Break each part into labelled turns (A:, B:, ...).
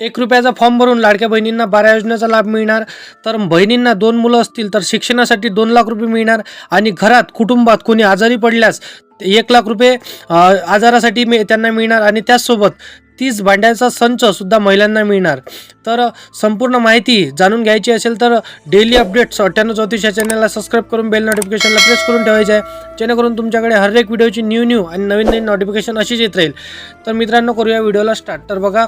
A: एक रुपयाचा फॉर्म भरून लाडक्या बहिणींना बारा योजनेचा लाभ मिळणार. तर बहिणींना दोन मुलं असतील तर शिक्षणासाठी दोन लाख रुपये मिळणार आणि घरात कुटुंबात कोणी आजारी पडल्यास एक लाख रुपये आजारासाठी मी त्यांना मिळणार आणि त्याचसोबत तीस भांड्याचा संच सुद्धा महिलांना मिळणार. तर संपूर्ण माहिती जाणून घ्यायची असेल तर डेली अपडेट्स अठ्ठ्याण्णव चौतीस या चॅनलला सबस्क्राईब करून बेल नोटिफिकेशनला प्रेस करून ठेवायचे आहे. जेणेकरून तुमच्याकडे हर एक व्हिडिओची न्यू न्यू आणि नवीन नवीन नोटिफिकेशन अशीच येत राहील. तर मित्रांनो करूया व्हिडिओला स्टार्ट तर बघा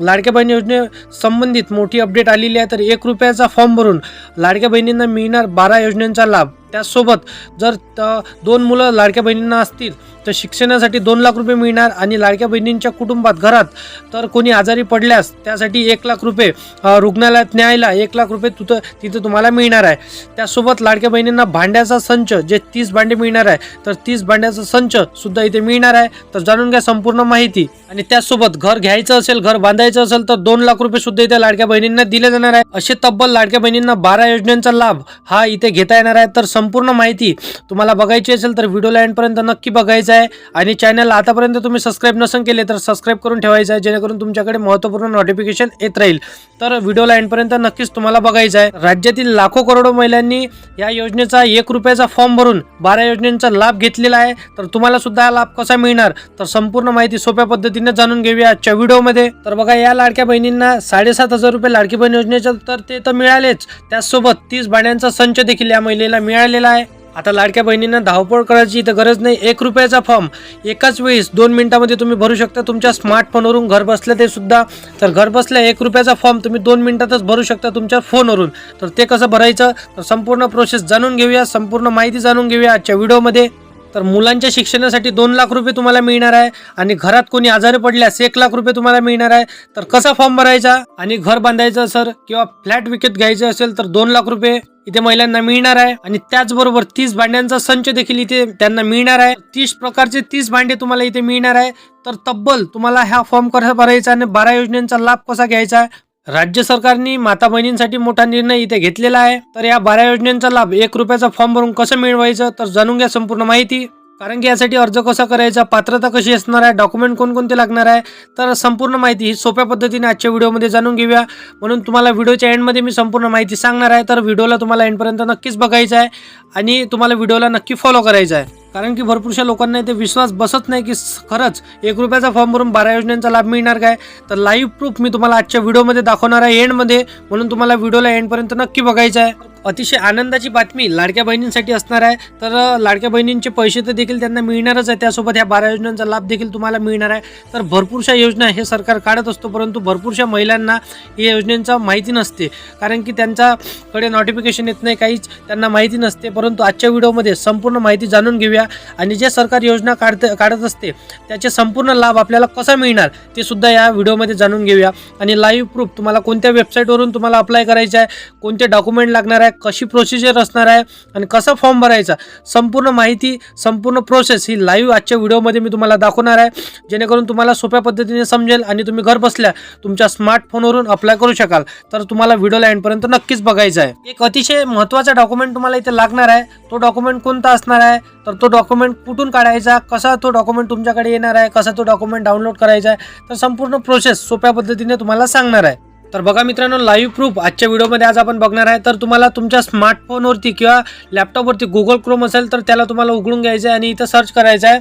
A: लाडक्या बहिणी योजने संबंधित मोठी अपडेट आलेली आहे. तर एक रुपयाचा फॉर्म भरून लाडक्या बहिणींना मिळणार बारा योजनांचा लाभ. त्याचसोबत जर त- दोन मुलं लाडक्या बहिणींना असतील तर शिक्षणासाठी दोन लाख रुपये मिळणार आणि लाडक्या बहिणींच्या कुटुंबात घरात तर कोणी आजारी पडल्यास त्यासाठी एक लाख रुपये रुग्णालयात न्यायला एक लाख रुपये तुथं तिथं तुम्हाला मिळणार आहे. त्यासोबत लाडक्या बहिणींना भांड्याचा संच जे तीस भांडे मिळणार आहे तर तीस भांड्याचा संच सुद्धा इथे मिळणार आहे. तर जाणून घ्या संपूर्ण माहिती. आणि त्याचसोबत घर घ्यायचं असेल घर बांधायचं असेल तर दोन लाख रुपये सुद्धा इथे लाडक्या बहिणींना दिले जाणार आहे. असे तब्बल लाडक्या बहिणींना बारा योजनांचा लाभ हा इथे घेता येणार आहे. तर संपूर्ण माहिती तुम्हाला बघायची असेल तर व्हिडिओला एंडपर्यंत नक्की बघायचं आहे. आणि चॅनलला आतापर्यंत तुम्ही सबस्क्राईब नसेल केले तर सबस्क्राईब करून ठेवायचं आहे जेणेकरून तुमच्याकडे महत्त्वपूर्ण नोटिफिकेशन येत राहील. तर व्हिडिओला एंडपर्यंत नक्कीच तुम्हाला बघायचं आहे. राज्यातील लाखो करोडो महिलांनी या योजनेचा एक रुपयाचा फॉर्म भरून बारा योजनेचा लाभ घेतलेला आहे. तर तुम्हाला सुद्धा हा लाभ कसा मिळणार? तर संपूर्ण माहिती सोप्या पद्धतीने जाणून घेऊया आजच्या व्हिडिओमध्ये तर बघा या लाडक्या बहिणींना साडेसात हजार रुपये लाडकी बहीण योजनेच्या तर ते तर मिळालेच. त्याचसोबत तीस भाड्यांचा संच देखील या महिलेला मिळालेला आहे. आता लाडक्या बहिणींना धावपळ करायची इथं गरज नाही. एक रुपयाचा फॉर्म एकाच वेळेस दोन मिनिटामध्ये तुम्ही भरू शकता. तुमच्या स्मार्टफोनवरून घर बसल्या ते सुद्धा. तर घर बसल्या एक रुपयाचा फॉर्म तुम्ही दोन मिनिटातच भरू शकता तुमच्या फोनवरून तर ते कसं भरायचं? तर संपूर्ण प्रोसेस जाणून घेऊया. संपूर्ण माहिती जाणून घेऊया आजच्या व्हिडिओमध्ये तर मुलांच्या शिक्षणासाठी दोन लाख रुपये तुम्हाला मिळणार आहे आणि घरात कोणी आजारी पडल्यास एक लाख रुपये तुम्हाला मिळणार आहे. तर कसा फॉर्म भरायचा आणि घर बांधायचं सर किंवा फ्लॅट विकत घ्यायचं असेल तर दोन लाख रुपये इथे महिलांना मिळणार आहे. आणि त्याचबरोबर तीस भांड्यांचा संच देखील इथे त्यांना मिळणार आहे. तीस प्रकारचे तीस भांडे तुम्हाला इथे मिळणार आहे. तर तब्बल तुम्हाला हा फॉर्म कसा भरायचा आणि बारा योजनांचा लाभ कसा घ्यायचा राज्य सरकारने माता बहिणींसाठी मोठा निर्णय इथे घेतलेला आहे. तर या बारा योजनांचा लाभ एक रुपयाचा फॉर्म भरून कसं मिळवायचं तर जाणून घ्या संपूर्ण माहिती. कारण की यासाठी अर्ज कसा करायचा पात्रता कशी असणार आहे डॉक्युमेंट कोणकोणते लागणार आहे तर संपूर्ण माहिती ही सोप्या पद्धतीने आजच्या व्हिडिओमध्ये जाणून घेऊया. म्हणून तुम्हाला व्हिडिओच्या एंडमध्ये मी संपूर्ण माहिती सांगणार आहे तर व्हिडिओला तुम्हाला एंडपर्यंत नक्कीच बघायचं आहे आणि तुम्हाला व्हिडिओला नक्की फॉलो करायचा आहे. कारण की भरपूरशा लोकांना इथे विश्वास बसत नाही की खरंच एक रुपयाचा फॉर्म भरून बारा योजनांचा लाभ मिळणार काय? तर लाईव्ह प्रूफ मी तुम्हाला आजच्या व्हिडिओमध्ये दाखवणार आहे. एंडमध्ये म्हणून तुम्हाला व्हिडिओला एंडपर्यंत नक्की बघायचं आहे. अतिशय आनंदाची बातमी लाडक्या बहिणींसाठी असणार आहे. तर लाडक्या बहिणींचे पैसे तर देखील त्यांना मिळणारच आहे. त्यासोबत ह्या बारा योजनांचा लाभ देखील तुम्हाला मिळणार आहे. तर भरपूरशा योजना हे सरकार काढत असतो परंतु भरपूरशा महिलांना या योजनेचा माहिती नसते. कारण की त्यांच्याकडे नोटिफिकेशन येत नाही काहीच त्यांना माहिती नसते. परंतु आजच्या व्हिडिओमध्ये संपूर्ण माहिती जाणून घेऊया. आणि जे सरकार योजना काढत काढत असते त्याचे संपूर्ण लाभ आपल्याला कसा मिळणार ते सुद्धा या व्हिडिओमध्ये जाणून घेऊया. आणि लाईव्ह प्रूफ तुम्हाला कोणत्या वेबसाईटवरून तुम्हाला अप्लाय करायचं आहे कोणते डॉक्युमेंट लागणार आहे कशी प्रोसिजर असणार आहे आणि कसा फॉर्म भरायचा संपूर्ण माहिती संपूर्ण प्रोसेस ही लाईव्ह आजच्या व्हिडिओमध्ये मी तुम्हाला दाखवणार आहे. जेणेकरून तुम्हाला सोप्या पद्धतीने समजेल आणि तुम्ही घर बसल्या तुमच्या स्मार्टफोनवरून अप्लाय करू शकाल. तर तुम्हाला व्हिडिओला एंडपर्यंत नक्कीच बघायचा आहे. एक अतिशय महत्त्वाचा डॉक्युमेंट तुम्हाला इथे लागणार आहे. तो डॉक्युमेंट कोणता असणार आहे? तर तो डॉक्युमेंट कुठून काढायचा? कसा तो डॉक्युमेंट तुमच्याकडे येणार आहे? कसा तो डॉक्युमेंट डाउनलोड करायचा आहे? तर संपूर्ण प्रोसेस सोप्या पद्धतीने तुम्हाला सांगणार आहे. तर बघा मित्रांनो लाईव्ह प्रूफ आजच्या व्हिडिओमध्ये आज आपण बघणार आहे. तर तुम्हाला तुमच्या स्मार्टफोनवरती किंवा लॅपटॉपवरती गुगल क्रोम असेल तर त्याला तुम्हाला उघडून घ्यायचं आहे आणि इथं सर्च करायचं आहे.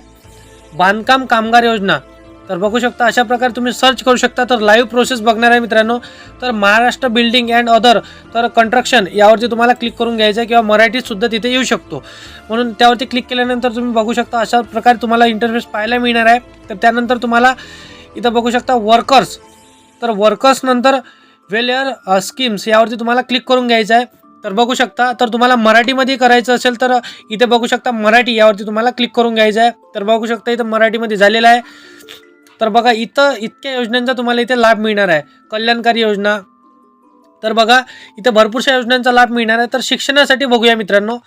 A: बांधकाम कामगार योजना. तर बघू शकता अशा प्रकारे तुम्ही सर्च करू शकता. तर लाईव्ह प्रोसेस बघणार आहे मित्रांनो. तर महाराष्ट्र बिल्डिंग अँड अदर तर कंस्ट्रक्शन यावरती तुम्हाला क्लिक करून घ्यायचं आहे किंवा मराठीतसुद्धा तिथे येऊ शकतो. म्हणून त्यावरती क्लिक केल्यानंतर तुम्ही बघू शकता अशा प्रकारे तुम्हाला इंटरफेस पाहायला मिळणार आहे. तर त्यानंतर तुम्हाला इथं बघू शकता वर्कर्स तर वर्कर्सनंतर वेलेअर स्कीम्स uh, यावरती तुम्हाला क्लिक करून घ्यायचं आहे. तर बघू शकता तर तुम्हाला मराठीमध्ये करायचं असेल तर uh, इथे बघू शकता मराठी यावरती तुम्हाला क्लिक करून घ्यायचं आहे. तर बघू शकता इथं मराठीमध्ये झालेलं आहे. तर बघा इथं इतक्या योजनांचा तुम्हाला इथे लाभ मिळणार आहे. कल्याणकारी योजना. तर बघा इथं भरपूरशा योजनांचा लाभ मिळणार आहे. तर शिक्षणासाठी बघूया मित्रांनो.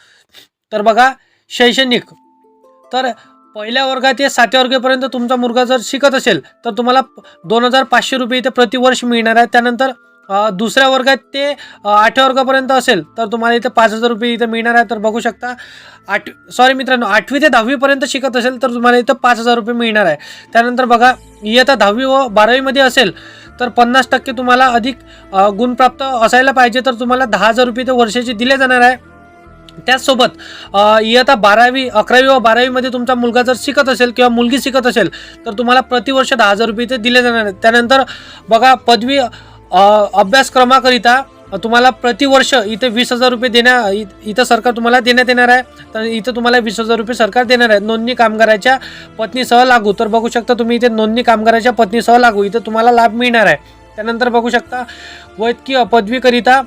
A: तर बघा शैक्षणिक. तर पहिल्या वर्गात ते सातव्या वर्गापर्यंत तुमचा मुलगा जर शिकत असेल तर तुम्हाला दोन हजार पाचशे रुपये इथे प्रतिवर्ष मिळणार आहे. त्यानंतर दुसऱ्या वर्गात ते आठव्या वर्गापर्यंत असेल तर तुम्हाला इथं पाच हजार रुपये इथं मिळणार आहे तर बघू शकता. आठ सॉरी मित्रांनो आठवी ते दहावीपर्यंत शिकत असेल तर तुम्हाला इथं पाच हजार रुपये मिळणार आहे. त्यानंतर बघा इयत्ता दहावी व बारावीमध्ये असेल तर पन्नास टक्के तुम्हाला अधिक गुणप्राप्त असायला पाहिजे तर तुम्हाला दहा हजार रुपये ते वर्षाचे दिले जाणार आहे. त्याचसोबत इयता इयत्ता बारावी अकरावी व बारावीमध्ये तुमचा मुलगा जर शिकत असेल किंवा मुलगी शिकत असेल तर तुम्हाला प्रतिवर्ष दहा हजार रुपये इथे दिले जाणार आहेत. त्यानंतर बघा पदवी अभ्यासक्रमाकरिता तुम्हाला प्रतिवर्ष इथे वीस हजार रुपये देण्या इ- इथं सरकार तुम्हाला देण्यात येणार आहे. तर इथं तुम्हाला वीस हजार रुपये सरकार देणार आहे. नोंदणी कामगाराच्या पत्नीसह लागू. तर बघू शकता तुम्ही इथे नोंदणी कामगाराच्या पत्नीसह लागू. इथं तुम्हाला लाभ मिळणार आहे. त्यानंतर बघू शकता वैद्यकीय पदवीकरिता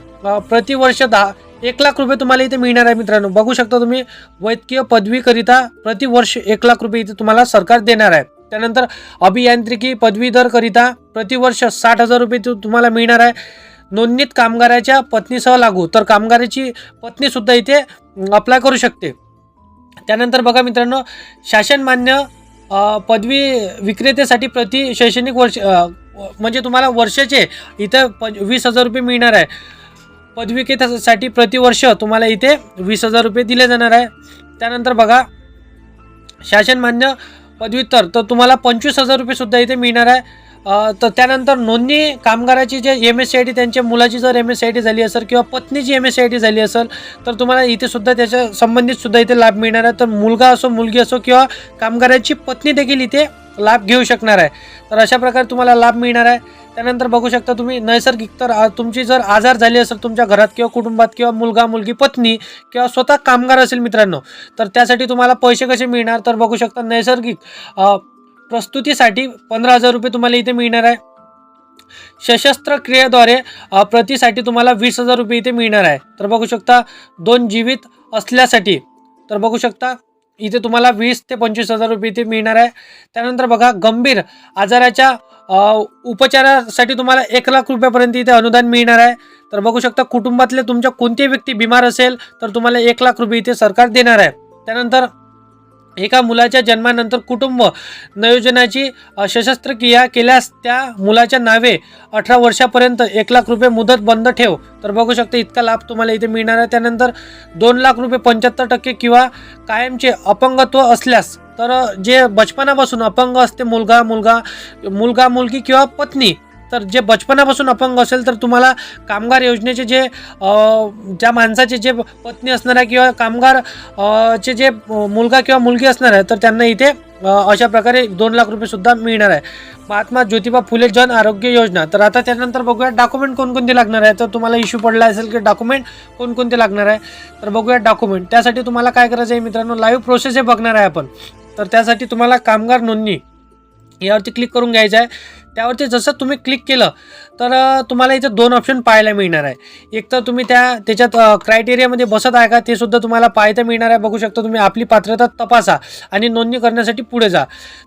A: प्रतिवर्ष दहा एक लाख रुपये तुम्हाला इथे मिळणार आहे मित्रांनो. बघू शकता तुम्ही वैद्यकीय पदवीकरिता प्रतिवर्ष एक लाख रुपये इथे तुम्हाला सरकार देणार आहे. त्यानंतर अभियांत्रिकी पदवीधरकरिता प्रतिवर्ष साठ हजार रुपये तुम्हाला मिळणार आहे. नोंदणीत कामगाराच्या पत्नीसह लागू. तर कामगाराची पत्नीसुद्धा इथे अप्लाय करू शकते. त्यानंतर बघा मित्रांनो शासन मान्य पदवी विक्रेतेसाठी प्रति शैक्षणिक वर्ष म्हणजे तुम्हाला वर्षाचे इथं प वीस हजार रुपये मिळणार आहे. पदविकेसाठी प्रतिवर्ष तुम्हाला इथे वीस हजार रुपये दिले जाणार आहे. त्यानंतर बघा शासन मान्य पदव्युत्तर. तर तुम्हाला पंचवीस हजार रुपयेसुद्धा इथे मिळणार आहे. तर त्यानंतर नोंदणी कामगाराची जे M S C I T त्यांच्या मुलाची जर M S C I T झाली असेल किंवा पत्नीची M S C I T झाली असेल तर तुम्हाला इथेसुद्धा त्याच्या संबंधितसुद्धा इथे लाभ मिळणार आहे. तर मुलगा असो मुलगी असो किंवा कामगाराची पत्नी देखील इथे लाभ घेऊ शकणार आहे. तर अशा प्रकारे तुम्हाला लाभ मिळणार आहे. त्यानंतर बघू शकता तुम्ही नैसर्गिक तर तुमची जर आजार झाली असेल तुमच्या घरात किंवा कुटुंबात किंवा मुलगा मुलगी पत्नी किंवा स्वतः कामगार असेल मित्रांनो तर त्यासाठी तुम्हाला पैसे कसे मिळणार? तर बघू शकता नैसर्गिक प्रस्तुतीसाठी पंधरा हजार रुपये तुम्हाला इथे मिळणार आहे. सशस्त्र क्रियेद्वारे प्रतीसाठी प्रतिसाठी तुम्हाला वीस हजार रुपये इथे मिळणार आहे. तर बघू शकता दोन जीवित असल्यासाठी तर बघू शकता इथे तुम्हाला वीस ते पंचवीस हजार रुपये इथे मिळणार आहे. त्यानंतर बघा गंभीर आजाराच्या उपचारासाठी तुम्हाला एक लाख रुपयापर्यंत इथे अनुदान मिळणार आहे. तर बघू शकता कुटुंबातले तुमच्या कोणतीही व्यक्ती बिमार असेल तर तुम्हाला एक लाख रुपये इथे सरकार देणार आहे. त्यानंतर एका मुलाच्या जन्मानंतर कुटुंब नियोजनाची अ, सशस्त्र क्रिया केल्यास त्या मुलाच्या नावे अठरा वर्षापर्यंत एक लाख रुपये मुदत बंद ठेव. तर बघू शकता इतका लाभ तुम्हाला इथे मिळणार आहे. त्यानंतर दोन लाख रुपये पंच्याहत्तर टक्के किंवा कायमचे अपंगत्व असल्यास तर जे बचपनापासून अपंग असते मुलगा मुलगा मुलगा मुलगी किंवा पत्नी तर जे बचपनापासून अपंग असेल तर तुम्हाला कामगार योजनेचे जे ज्या माणसाचे जे पत्नी असणार आहे किंवा कामगार चे जे मुलगा किंवा मुलगी असणार आहे तर त्यांना इथे अशा प्रकारे दोन लाख रुपयेसुद्धा मिळणार आहे. महात्मा ज्योतिबा फुले जन आरोग्य योजना. तर आता त्यानंतर बघूया डॉक्युमेंट कोणकोणते लागणार आहे. तर तुम्हाला इश्यू पडला असेल की डॉक्युमेंट कोणकोणते लागणार आहे तर बघूया डॉक्युमेंट. त्यासाठी तुम्हाला काय करायचं आहे मित्रांनो लाईव्ह प्रोसेस हे बघणार आहे आपण. तर त्यासाठी तुम्हाला कामगार नोंदणी यावरती क्लिक करून घ्यायचं आहे. त्यावरती जसं तुम्ही क्लिक केलं तर तुम्हाला इथं दोन ऑप्शन पाहायला मिळणार आहे. एक तर तुम्ही त्या त्याच्यात क्रायटेरियामध्ये बसत आहे का ते सुद्धा तुम्हाला पाहायला मिळणार आहे. बघू शकता तुम्ही आपली पात्रता तपासा आणि नोंदणी करण्यासाठी पुढे जा.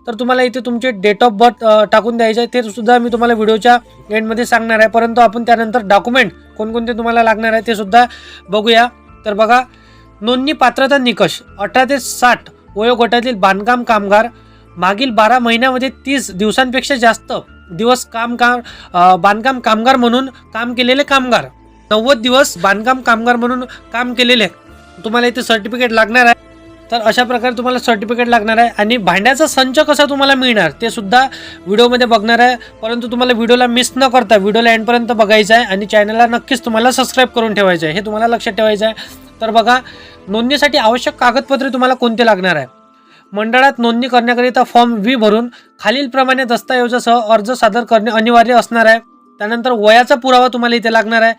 A: तर तुम्हाला इथे तुमचे डेट ऑफ बर्थ टाकून द्यायचे आहे. ते सुद्धा मी तुम्हाला व्हिडिओच्या एंडमध्ये सांगणार आहे. परंतु आपण त्यानंतर डॉक्युमेंट कोणकोणते तुम्हाला लागणार आहे ते सुद्धा बघूया. तर बघा नोंदणी पात्रता निकष अठरा ते साठ वयोगटातील बांधकाम कामगार मागील बारा महिन्यामध्ये तीस दिवसांपेक्षा जास्त दिवस काम काम बांधकाम कामगार म्हणून काम केलेले कामगार. नव्वद दिवस बांधकाम कामगार म्हणून काम केलेले. तुम्हाला इथे सर्टिफिकेट लागणार आहे. तर अशा प्रकारे तुम्हाला सर्टिफिकेट लागणार आहे. आणि भांड्याचा संच कसा तुम्हाला मिळणार ते सुद्धा व्हिडिओमध्ये बघणार आहे. परंतु तुम्हाला व्हिडिओला मिस न करता व्हिडिओला एंडपर्यंत बघायचं आहे. आणि चॅनलला नक्कीच तुम्हाला सबस्क्राईब करून ठेवायचं आहे. हे तुम्हाला लक्षात ठेवायचं आहे. तर बघा नोंदणीसाठी आवश्यक कागदपत्रे तुम्हाला कोणते लागणार आहे? मंडळात नोंदणी करण्याकरिता फॉर्म व्ही भरून खालीलप्रमाणे दस्तऐवजासह अर्ज सादर करणे अनिवार्य असणार आहे. त्यानंतर वयाचा पुरावा तुम्हाला इथे लागणार आहे.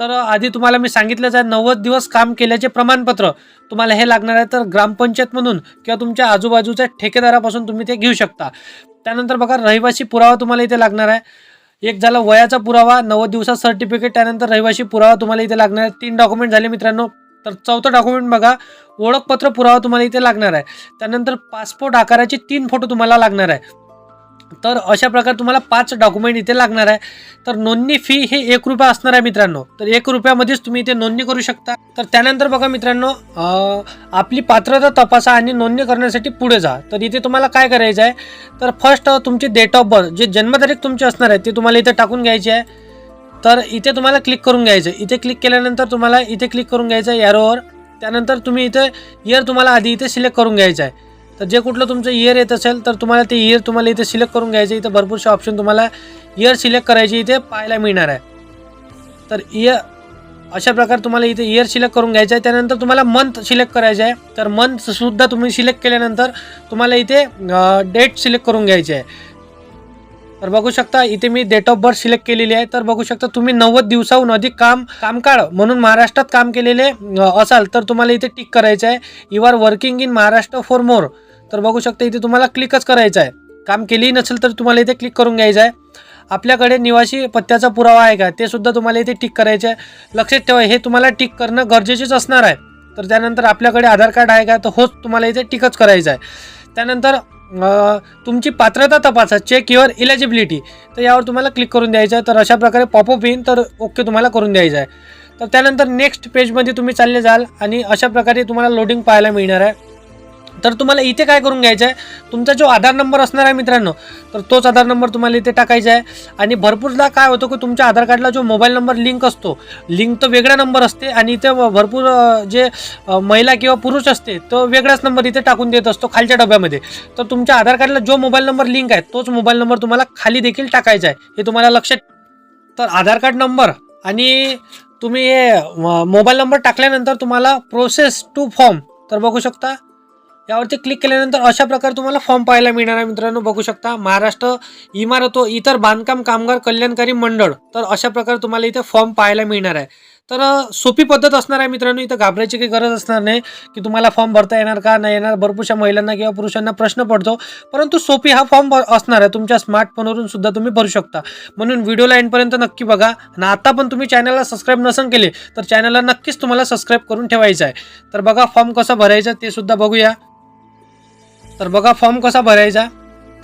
A: तर आधी तुम्हाला मी सांगितलंच आहे नव्वद दिवस काम केल्याचे प्रमाणपत्र तुम्हाला हे लागणार आहे. तर ग्रामपंचायतमधून किंवा तुमच्या आजूबाजूच्या ठेकेदारापासून तुम्ही ते घेऊ शकता. त्यानंतर बघा रहिवासी पुरावा तुम्हाला इथे लागणार आहे. एक झाला वयाचा पुरावा नव्वद दिवसात सर्टिफिकेट त्यानंतर रहिवासी पुरावा तुम्हाला इथे लागणार आहे. तीन डॉक्युमेंट झाले मित्रांनो. तर चौथं डॉक्युमेंट बघा. ओळखपत्र पुरावा तुम्हाला इथे लागणार आहे. त्यानंतर पासपोर्ट आकाराचे तीन फोटो तुम्हाला लागणार आहे. तर अशा प्रकारे तुम्हाला पाच डॉक्युमेंट इथे लागणार आहे. तर नोंदणी फी हे एक रुपया असणार आहे मित्रांनो. तर एक रुपयामध्येच तुम्ही इथे नोंदणी करू शकता. तर त्यानंतर बघा मित्रांनो आपली पात्रता तपासा आणि नोंदणी करण्यासाठी पुढे जा. तर इथे तुम्हाला काय करायचं आहे? तर फर्स्ट तुमची डेट ऑफ बर्थ जे जन्मतारीख तुमची असणार आहे ती तुम्हाला इथे टाकून घ्यायची आहे. तर इथे तुम्हाला क्लिक करून घ्यायचं आहे. इथे क्लिक केल्यानंतर तुम्हाला इथे क्लिक करून घ्यायचं आहे यारोवर त्यानंतर तुम्ही इथे इयर तुम्हाला आधी इथे सिलेक्ट करून घ्यायचं आहे. तर जे कुठलं तुमचं इयर येत असेल तर तुम्हाला ते इयर तुम्हाला इथे सिलेक्ट करून घ्यायचं आहे. इथे भरपूरसे ऑप्शन तुम्हाला इयर सिलेक्ट करायची इथे पाहायला मिळणार आहे. तर इयर अशा प्रकारे तुम्हाला इथे इयर सिलेक्ट करून घ्यायचं आहे. त्यानंतर तुम्हाला मंथ सिलेक्ट करायचं आहे. तर मंथसुद्धा तुम्ही सिलेक्ट केल्यानंतर तुम्हाला इथे डेट सिलेक्ट करून घ्यायची आहे. तर बघू शकता इथे मी डेट ऑफ बर्थ सिलेक्ट केलेली आहे. तर बघू शकता तुम्ही नव्वद दिवसाहून अधिक काम कामकाळ म्हणून महाराष्ट्रात काम केलेले असाल तर तुम्हाला इथे टिक करायचं आहे. You are working in Maharashtra for more तर बघू शकता इथे तुम्हाला क्लिकच करायचं आहे. काम केलेही नसेल तर तुम्हाला इथे क्लिक करून घ्यायचं आहे. आपल्याकडे निवासी पत्त्याचा पुरावा आहे का? ते सुद्धा तुम्हाला इथे टिक करायचं आहे. लक्षात ठेवा हे तुम्हाला टिक करणं गरजेचेच असणार आहे. तर त्यानंतर आपल्याकडे आधार कार्ड आहे का? तर होच तुम्हाला इथे टिकच करायचं आहे. त्यानंतर तुमची पात्रता तपासा चेक युअर इलेजिबिलिटी तर यावर तुम्हाला क्लिक करून द्यायचं आहे. तर अशा प्रकारे पॉपअप येईन तर ओके तुम्हाला करून द्यायचं आहे. तर त्यानंतर नेक्स्ट पेजमध्ये तुम्ही चालले जाल आणि अशा प्रकारे तुम्हाला लोडिंग पाहायला मिळणार आहे. तर तुम्हाला इथे काय करून घ्यायचं आहे तुमचा जो आधार नंबर असणार आहे मित्रांनो तर तोच आधार नंबर तुम्हाला इथे टाकायचा आहे. आणि भरपूरदा काय होतं की तुमच्या आधार कार्डला जो मोबाईल नंबर लिंक असतो लिंक तर वेगळा नंबर असते आणि इथे भरपूर जे महिला किंवा पुरुष असते तो वेगळाच नंबर इथे टाकून देत असतो खालच्या डब्यामध्ये. तर तुमच्या आधार कार्डला जो मोबाईल नंबर लिंक आहे तोच मोबाईल नंबर तुम्हाला खाली देखील टाकायचा आहे. हे तुम्हाला लक्षात तर आधार कार्ड नंबर आणि तुम्ही हे मोबाईल नंबर टाकल्यानंतर तुम्हाला प्रोसेस टू फॉर्म तर बघू शकता. यावरती क्लिक केल्यानंतर अशा प्रकारे तुम्हाला फॉर्म पाहायला मिळणार आहे. मित्रांनो बघू शकता महाराष्ट्र इमारतो इतर बांधकाम कामगार कल्याणकारी मंडळ. तर अशा प्रकारे तुम्हाला इथे फॉर्म पाहायला मिळणार आहे. तर सोपी पद्धत असणार आहे मित्रांनो इथं घाबरायची काही गरज असणार नाही की तुम्हाला फॉर्म भरता येणार का नाही येणार. भरपूरशा महिलांना किंवा पुरुषांना प्रश्न पडतो. परंतु सोपी हा फॉर्म असणार आहे. तुमच्या स्मार्टफोनवरून सुद्धा तुम्ही भरू शकता. म्हणून व्हिडिओला एंडपर्यंत नक्की बघा. आणि आता पण तुम्ही चॅनलला सबस्क्राईब नसन केले तर चॅनलला नक्कीच तुम्हाला सबस्क्राईब करून ठेवायचं आहे. तर बघा फॉर्म कसा भरायचा ते सुद्धा बघूया. तर बघा फॉर्म कसा भरायचा?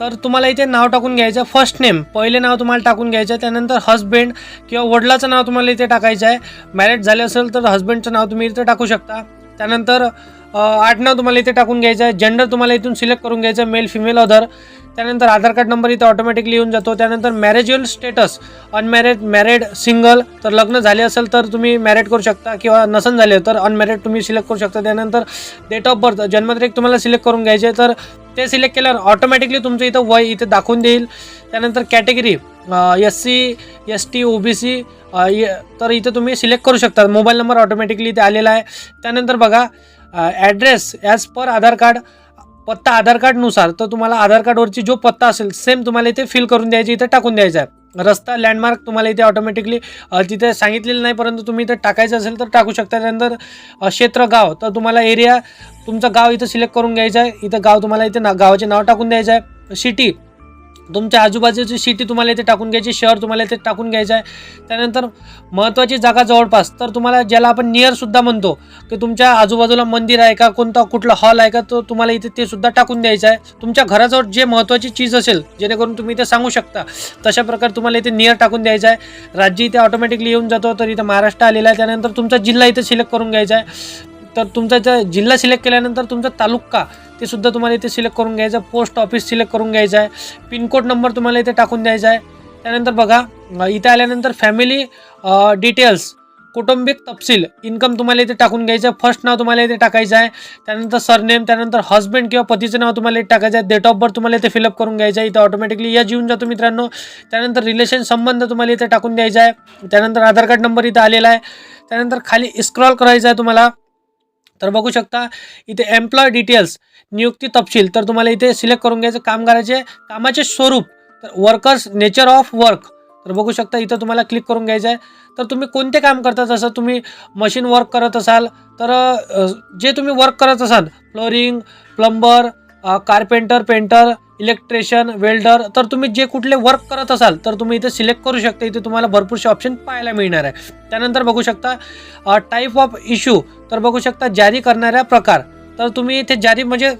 A: तर तुम्हाला इथे नाव टाकून घ्यायचं फर्स्ट नेम पहिले नाव तुम्हाला टाकून घ्यायचं आहे त्यानंतर हस्बंड किंवा वडिलाचं नाव तुम्हाला इथे टाकायचं आहे. मॅरेज झाले असेल तर हस्बंडचं नाव तुम्ही इथे टाकू शकता. त्यानंतर आठ आडनाव तुम्हाला इथे टाकून घ्यायचं आहे. जेंडर तुम्हाला इथून सिलेक्ट करून घ्यायचं मेल फिमेल अदर त्यानंतर आधार कार्ड नंबर इथे ऑटोमॅटिकली येऊन जातो. त्यानंतर marital status unmarried married single तर लग्न झाले असेल तर तुम्ही मॅरेड करू शकता किंवा नसन झाले तर अनमॅरेड तुम्ही सिलेक्ट करू शकता. त्यानंतर डेट ऑफ बर्थ जन्मतारीख तुम्हाला सिलेक्ट करून घ्यायचे तर ते सिलेक्ट केल्यावर ऑटोमॅटिकली तुमचं इथं वय इथे दाखवून देईल. त्यानंतर category S C S T O B C तर इथं तुम्ही सिलेक्ट करू शकता. मोबाईल नंबर ऑटोमॅटिकली इथे आलेला आहे. त्यानंतर बघा address as per Aadhaar card पत्ता आधार कार्डनुसार तर तुम्हाला आधार कार्डवरची जो पत्ता असेल सेम तुम्हाला इथे फिल करून द्यायची इथे टाकून द्यायचा आहे. रस्ता लँडमार्क तुम्हाला इथे ऑटोमॅटिकली तिथे सांगितलेलं नाही परंतु तुम्ही इथे टाकायचं असेल तर टाकू शकता. त्यानंतर क्षेत्र गाव तर तुम्हाला एरिया तुमचं गाव इथं सिलेक्ट करून घ्यायचं आहे. इथं गाव तुम्हाला इथे ना गावाचे नाव टाकून द्यायचं आहे. सिटी तुमच्या आजूबाजूची सिटी तुम्हाला इथे टाकून घ्यायची शहर तुम्हाला इथे टाकून घ्यायचं आहे. त्यानंतर महत्त्वाची जागा जवळपास तर तुम्हाला ज्याला आपण नियरसुद्धा म्हणतो की तुमच्या आजूबाजूला मंदिर आहे का कोणता कुठला हॉल आहे का तो तुम्हाला इथे ते सुद्धा टाकून द्यायचं आहे. तुमच्या घराजवळ जे महत्त्वाची चीज असेल जेणेकरून तुम्ही इथे सांगू शकता तशा प्रकारे तुम्हाला इथे नियर टाकून द्यायचं आहे. राज्य इथे ऑटोमॅटिकली येऊन जातो तर इथं महाराष्ट्र आलेला आहे. त्यानंतर तुमचा जिल्हा इथे सिलेक्ट करून घ्यायचा आहे. तर तुमचा इथं जिल्हा सिलेक्ट केल्यानंतर तुमचा तालुका ते सुद्धा तुम्हाला इथे सिलेक्ट करून घ्यायचं आहे. पोस्ट ऑफिस सिलेक्ट करून घ्यायचं आहे. पिनकोड नंबर तुम्हाला इथे टाकून द्यायचा आहे. त्यानंतर बघा इथे आल्यानंतर फॅमिली डिटेल्स कौटुंबिक तपशील इन्कम तुम्हाला इथे टाकून घ्यायचं आहे. फर्स्ट नाव तुम्हाला इथे टाकायचं आहे. त्यानंतर सरनेम त्यानंतर हस्बंड किंवा पतीचं नाव तुम्हाला इथे टाकायचं आहे. डेट ऑफ बर्थ तुम्हाला इथे फिलअप करून घ्यायचं आहे. इथे ऑटोमॅटिकली या येऊन जातो मित्रांनो. त्यानंतर रिलेशन संबंध तुम्हाला इथे टाकून द्यायचा आहे. त्यानंतर आधार कार्ड नंबर इथे आलेला आहे. त्यानंतर खाली स्क्रॉल करायचं आहे तुम्हाला. तर बघू शकता इथे एम्प्लॉय डिटेल्स नियुक्ती तपशील तर तुम्हाला इथे सिलेक्ट करून घ्यायचं कामगाराचे कामाचे स्वरूप तर वर्कर्स नेचर ऑफ वर्क तर बघू शकता इथं तुम्हाला क्लिक करून घ्यायचं आहे तर तुम्ही कोणते काम करता जसं तुम्ही मशीन वर्क करत असाल तर जे तुम्ही वर्क करत असाल flooring plumber carpenter painter electrician welder तर तुम्ही जे कुठले वर्क करत असाल तर तुम्ही इथे सिलेक्ट करू शकता. इथे तुम्हाला भरपूरसे ऑप्शन पाहायला मिळणार आहे. त्यानंतर बघू शकता टाईप ऑफ इश्यू तर बघू शकता जारी करणाऱ्या प्रकार. तर तुम्ही इथे जारी म्हणजे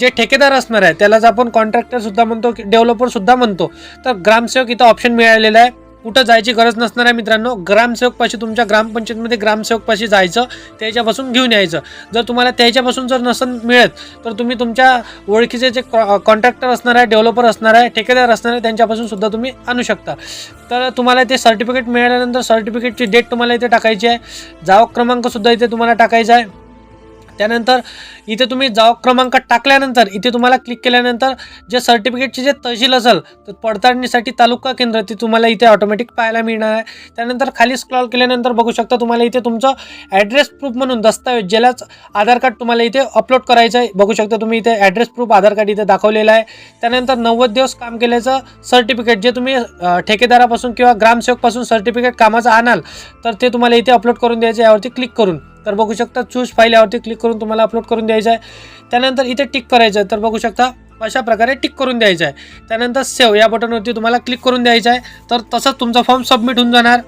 A: जे ठेकेदार असणार आहे त्यालाच आपण कॉन्ट्रॅक्टरसुद्धा म्हणतो की डेव्हलपरसुद्धा म्हणतो तर ग्रामसेवक इथं ऑप्शन मिळालेला आहे. कुठं जायची गरज नसणार आहे मित्रांनो. ग्रामसेवकपाशी तुमच्या ग्रामपंचायतमध्ये ग्रामसेवकपाशी जायचं त्याच्यापासून घेऊन यायचं. जर तुम्हाला त्याच्यापासून जर नसन मिळत तर तुम्ही तुमच्या ओळखीचे जे कॉन्ट्रॅक्टर असणार आहे डेव्हलपर असणार आहे ठेकेदार असणार आहे त्यांच्यापासून सुद्धा तुम्ही आणू शकता. तर तुम्हाला ते सर्टिफिकेट मिळाल्यानंतर सर्टिफिकेटची डेट तुम्हाला इथे टाकायची आहे. जावक क्रमांकसुद्धा इथे तुम्हाला टाकायचा आहे. त्यानंतर इथे तुम्ही जावक क्रमांक टाकल्यानंतर इथे तुम्हाला क्लिक केल्यानंतर जे सर्टिफिकेटचे जे तहसील असेल तर पडताळणीसाठी तालुका केंद्र ते तुम्हाला इथे ऑटोमॅटिक पाहायला मिळणार आहे. त्यानंतर खाली स्क्रॉल केल्यानंतर बघू शकता तुम्हाला इथे तुमचं ॲड्रेस प्रूफ म्हणून दस्तावेज ज्यालाच आधार कार्ड तुम्हाला इथे अपलोड करायचं आहे. बघू शकता तुम्ही इथे ॲड्रेस प्रूफ आधार कार्ड इथे दाखवलेलं आहे. त्यानंतर नव्वद दिवस काम केल्याचं सर्टिफिकेट जे तुम्ही ठेकेदारापासून किंवा ग्रामसेवकपासून सर्टिफिकेट कामाचं आणाल तर ते तुम्हाला इथे अपलोड करून द्यायचं यावरती क्लिक करून. तर बघू शकता चूज फाईल यावरती क्लिक करून तुम्हाला अपलोड करून द्यायचं आहे. त्यानंतर इथे टिक करायचं आहे. तर बघू शकता अशा प्रकारे टिक करून द्यायचं आहे. त्यानंतर सेव्ह या बटनवरती तुम्हाला क्लिक करून द्यायचं आहे. तर तसंच तुमचा फॉर्म सबमिट होऊन जाणार.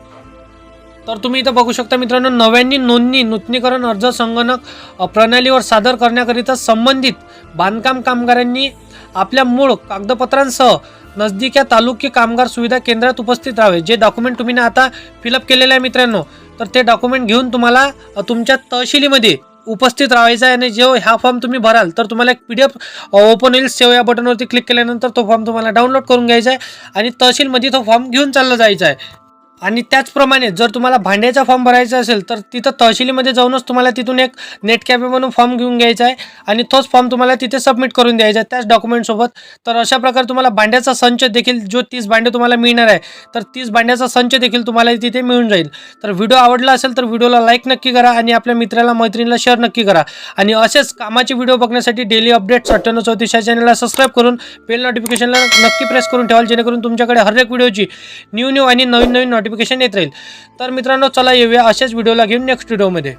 A: तर तुम्ही इथं बघू शकता मित्रांनो नव्यांनी नोंदणी नूतनीकरण अर्ज संगणक प्रणालीवर सादर करण्याकरिता संबंधित बांधकाम कामगारांनी आपल्या मूळ कागदपत्रांसह नजदिक्या तालुकी कामगार सुविधा केंद्रात उपस्थित राहावे. जे डॉक्युमेंट तुम्ही आता फिलअप केलेलं आहे मित्रांनो तर ते डॉक्युमेंट घेऊन तुम्हाला तुमच्या तहसीलीमध्ये उपस्थित राहायचं आहे. आणि जो हा फॉर्म तुम्ही भराल तर तुम्हाला एक पी डी एफ ओपन होईल सेव या बटनवरती क्लिक केल्यानंतर तो फॉर्म तुम्हाला डाउनलोड करून घ्यायचा आहे. आणि तहसीलमध्ये तो फॉर्म घेऊन चालला जायचा आहे. आणि त्याचप्रमाणे जर तुम्हाला भांड्याचा फॉर्म भरायचा असेल तर तिथं तहसीलीमध्ये जाऊनच तुम्हाला तिथून एक नेट कॅफे म्हणून फॉर्म घेऊन घ्यायचा आहे आणि तोच फॉर्म तुम्हाला तिथे सबमिट करून द्यायचा आहे. त्याच डॉक्युमेंटसोबत तर अशा प्रकारे तुम्हाला भांड्याचा संच देखील जो तीस भांडे तुम्हाला मिळणार आहे तर तीस भांड्याचा संच देखील तुम्हाला तिथे मिळून जाईल. तर व्हिडिओ आवडला असेल तर व्हिडिओला लाईक नक्की करा आणि आपल्या मित्राला मैत्रिणीला शेअर नक्की करा. आणि असेच कामाचे व्हिडिओ बघण्यासाठी डेली अपडेट्स अठ्ठ्याण्णव चौतीस या चॅनलला सबस्क्राईब करून बेल नोटिफिकेशनला नक्की प्रेस करून ठेवाल जेणेकरून तुमच्याकडे हर एक व्हिडिओची न्यू न्यू आणि नवीन नवीन नोटिफिकेशन येत राहील. तर मित्रांनो चला येऊया अशाच व्हिडिओला घेऊन नेक्स्ट व्हिडिओमध्ये